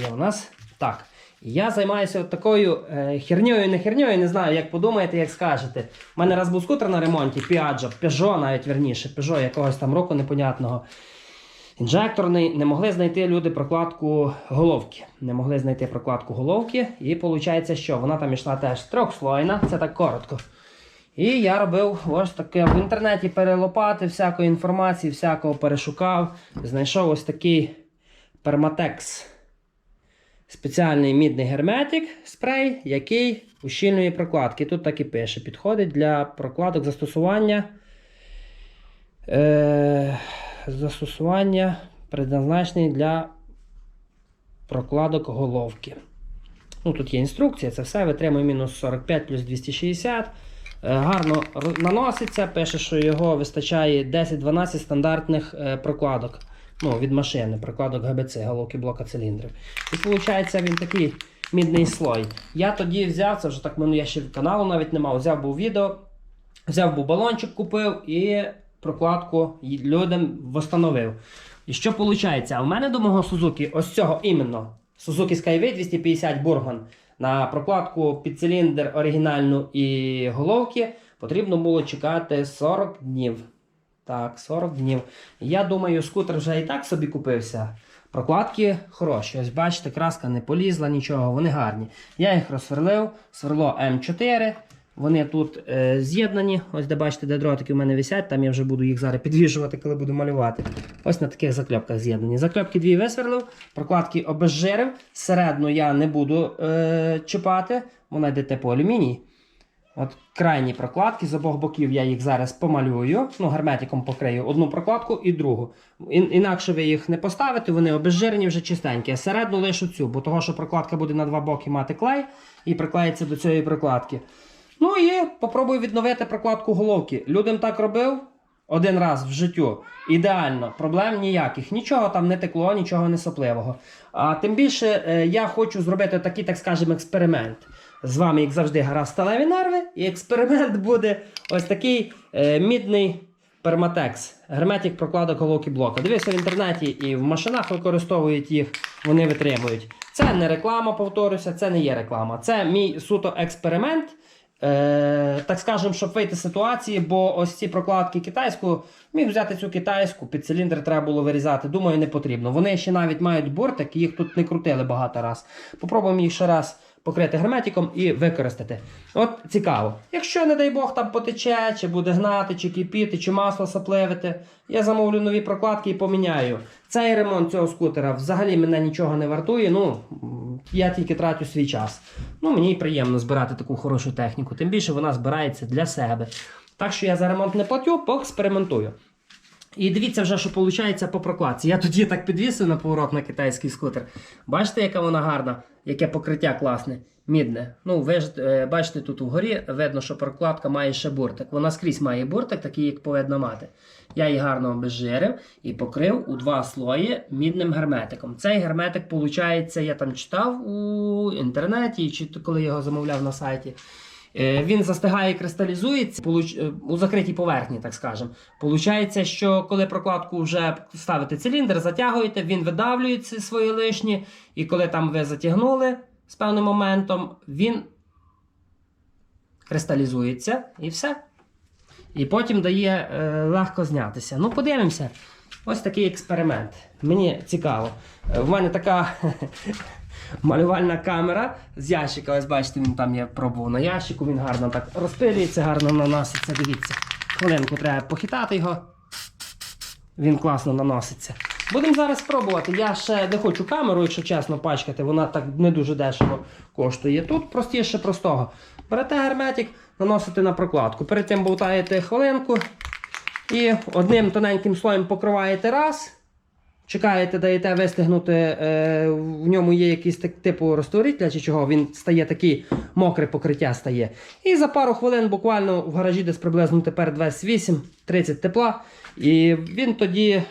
є у нас. Так. Я займаюся от такою е, херньою, не херньою, не знаю, як подумаєте, як скажете. У мене раз був скутер на ремонті, Piaggio, Peugeot навіть верніше, Peugeot якогось там року непонятного. Інжекторний, не могли знайти люди прокладку головки. Не могли знайти прокладку головки. І виходить, що вона там йшла теж трьохслойна, це так коротко. І я робив ось таке в інтернеті перелопати всякої інформації, всякого перешукав. Знайшов ось такий перматекс. Спеціальний мідний герметик спрей, який ущільнює прокладки. Тут так і пише: підходить для прокладок застосування. Е, застосування предназначений для прокладок головки. Ну, тут є інструкція, це все витримує мінус 45 плюс 260. Е, Гарно наноситься. Пише, що його вистачає 10-12 стандартних е, прокладок. Ну, від машини, прокладок ГБЦ, головки блока циліндрів. І виходить, він такий мідний слой. Я тоді взяв, це вже так ну, я ще каналу навіть не мав, взяв був відео, взяв був балончик, купив і прокладку людям встановив. І що виходить? В мене до мого Suzuki, ось цього іменно, Suzuki Skyway 250 Burman, на прокладку під циліндр оригінальну і головки потрібно було чекати 40 днів. Так, 40 днів. Я думаю, скутер вже і так собі купився. Прокладки хороші. Ось бачите, краска не полізла, нічого, вони гарні. Я їх розсверлив, сверло М4. Вони тут е, з'єднані. Ось де бачите, де дротики в мене висять, там я вже буду їх зараз підвішувати, коли буду малювати. Ось на таких закльопках з'єднані. Закльопки дві висверлив, прокладки обезжирив. Середну я не буду е, чіпати, вона йде типу алюміній. От крайні прокладки з обох боків я їх зараз помалюю. Ну, герметиком покрию одну прокладку і другу. Ін- інакше ви їх не поставите, вони обезжирені вже чистенькі. А середну лишу цю, бо того, що прокладка буде на два боки мати клей і приклеїться до цієї прокладки. Ну і попробую відновити прокладку головки. Людям так робив один раз в життю. Ідеально, проблем ніяких. Нічого там не текло, нічого не сопливого. А тим більше е, я хочу зробити такий, так скажемо, експеримент. З вами, як завжди, гра сталеві нерви. І експеримент буде ось такий е, мідний перматекс. Герметик прокладок головки блока. Дивився в інтернеті і в машинах використовують їх, вони витримують. Це не реклама, повторюся, це не є реклама. Це мій суто експеримент. Е, так скажемо, щоб вийти з ситуації, бо ось ці прокладки китайську міг взяти цю китайську, під циліндр треба було вирізати. Думаю, не потрібно. Вони ще навіть мають бортик, їх тут не крутили багато раз. Попробуємо їх ще раз покрити герметиком і використати. От цікаво. Якщо, не дай Бог, там потече, чи буде гнати, чи кипіти, чи масло сапливити, я замовлю нові прокладки і поміняю. Цей ремонт цього скутера взагалі мене нічого не вартує. Ну, я тільки трачу свій час. Ну, мені приємно збирати таку хорошу техніку, тим більше вона збирається для себе. Так що я за ремонт не платю, поекспериментую. І дивіться вже, що виходить по прокладці. Я тоді так підвісив на поворот на китайський скутер. Бачите, яка вона гарна, яке покриття класне, мідне. Ну, ви ж е, бачите, тут угорі видно, що прокладка має ще буртик. Вона скрізь має буртик, такий, як повинна мати. Я її гарно обезжирив і покрив у два слої мідним герметиком. Цей герметик, виходить, я там читав у інтернеті, чи коли його замовляв на сайті. Е, Він застигає кристалізується е, у закритій поверхні, так скажемо. Получається, що коли прокладку вже ставите циліндр, затягуєте, він видавлює ці свої лишні, і коли там ви затягнули з певним моментом, він кристалізується і все. І потім дає е, легко знятися. Ну, подивимося. Ось такий експеримент. Мені цікаво. В мене така малювальна камера з ящика. Ось бачите, він там я пробував на ящику, він гарно так розпилюється, гарно наноситься. Дивіться. Хвилинку треба похитати його. Він класно наноситься. Будемо зараз спробувати. Я ще не хочу камеру, якщо чесно, пачкати, вона так не дуже дешево коштує. Тут простіше простого. Берете герметик, наносите на прокладку. Перед тим болтаєте хвилинку і одним тоненьким слоєм покриваєте раз. Чекаєте, даєте вистигнути, е, в ньому є якийсь так, типу розтворителя чи чого, він стає такий мокре покриття стає. І за пару хвилин буквально в гаражі десь приблизно тепер 28-30 тепла. І він тоді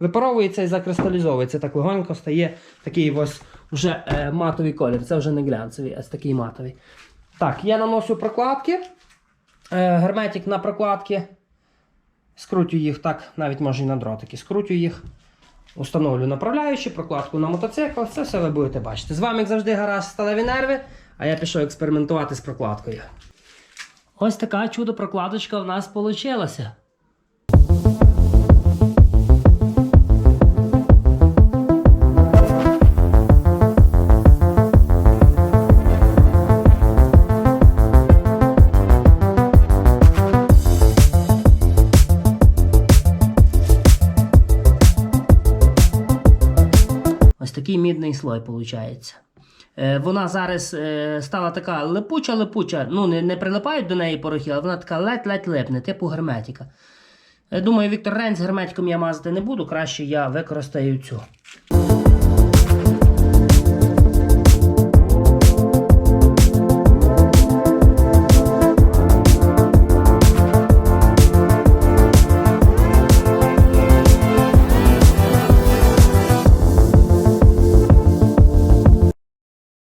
випаровується і закристалізовується. Так легонько стає такий ось вже е, матовий колір. Це вже не глянцевий, а такий матовий. Так, я наношу прокладки. Е, герметик на прокладки. Скрутю їх так, навіть може і на дротики. Скрутю їх. Установлю направляючі, прокладку на мотоцикл, це все ви будете бачити. З вами, як завжди, гараж сталеві нерви, а я пішов експериментувати з прокладкою. Ось така чудо-прокладочка в нас вийшла. Такий мідний слой виходить. Е, Вона зараз е, стала така липуча-липуча, ну не, не прилипають до неї порохи, але вона така ледь-ледь липне, типу герметика. Е, Думаю, Віктор Рейн з герметиком я мазати не буду, краще я використаю цю.